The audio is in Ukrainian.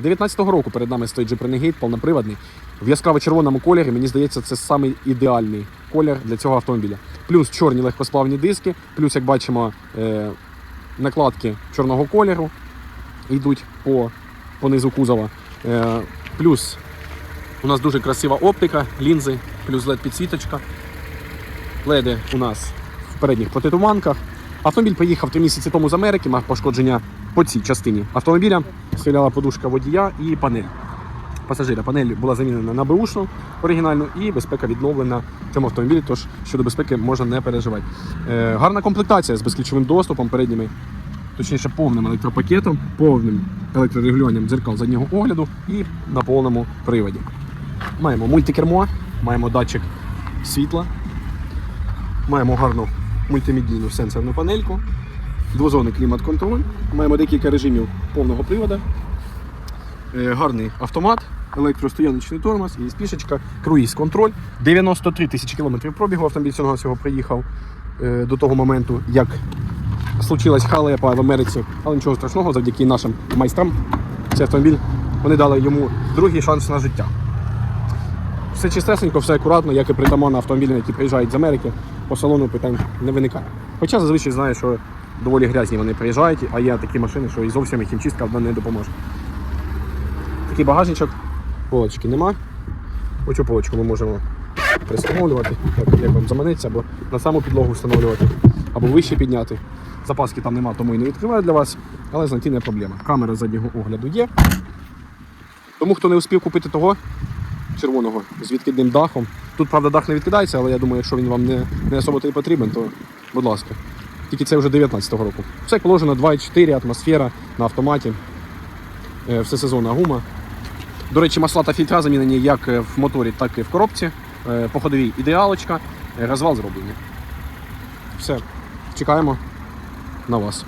19-го року перед нами стоїть Jeep Renegade, повноприводний. В яскраво-червоному кольорі, мені здається, це самий ідеальний колір для цього автомобіля. Плюс чорні легкосплавні диски, плюс, як бачимо, е, накладки чорного кольору йдуть по, по низу кузова. Е, плюс у нас дуже красива оптика, лінзи, плюс LED-підсвіточка. Леди у нас в передніх протитуманках. Автомобіль приїхав три місяці тому з Америки, мав пошкодження по цій частині автомобіля. Стріляла подушка водія і панель. Пасажира панель була замінена на беушну оригінальну і безпека відновлена в цьому автомобілі, тож щодо безпеки можна не переживати. Е, гарна комплектація з безключовим доступом, передніми, точніше повним електропакетом, повним електрорегулюванням дзеркал заднього огляду і на повному приводі. Маємо мультикермо, маємо датчик світла, маємо гарну мультимедійну сенсорну панельку, двозонний клімат-контроль, маємо декілька режимів повного приводу, е, гарний автомат, електростояночний тормоз і спішечка, круїз-контроль. 93 тисячі кілометрів пробігу автомобіль цього всього приїхав е, до того моменту, як случилась халепа в Америці, але нічого страшного, завдяки нашим майстрам. Цей автомобіль вони дали йому другий шанс на життя. Все чистесенько, все акуратно, як і притаманно автомобілям, які приїжджають з Америки, по салону питань не виникає. Хоча зазвичай знаю, що доволі грязні вони приїжджають, а є такі машини, що і зовсім їм чистка не допоможе. Такий багажничок, полочки нема. Оцю полочку ми можемо пристановлювати, як вам заманеться, або на саму підлогу встановлювати, або вище підняти. Запаски там нема, тому і не відкриваю для вас, але знайти не проблема. Камера заднього огляду є. Тому хто не успів купити того, червоного з відкидним дахом. Тут, правда, дах не відкидається, але я думаю, якщо він вам не, не особо то і потрібен, то будь ласка. Тільки це вже 19-го року. Все положено 2,4 атмосфера на автоматі. Е, Всесезонна гума. До речі, масла та фільтра замінені як в моторі, так і в коробці. Е, По ходовій ідеалочка, Е, розвал зроблений. Все, чекаємо на вас.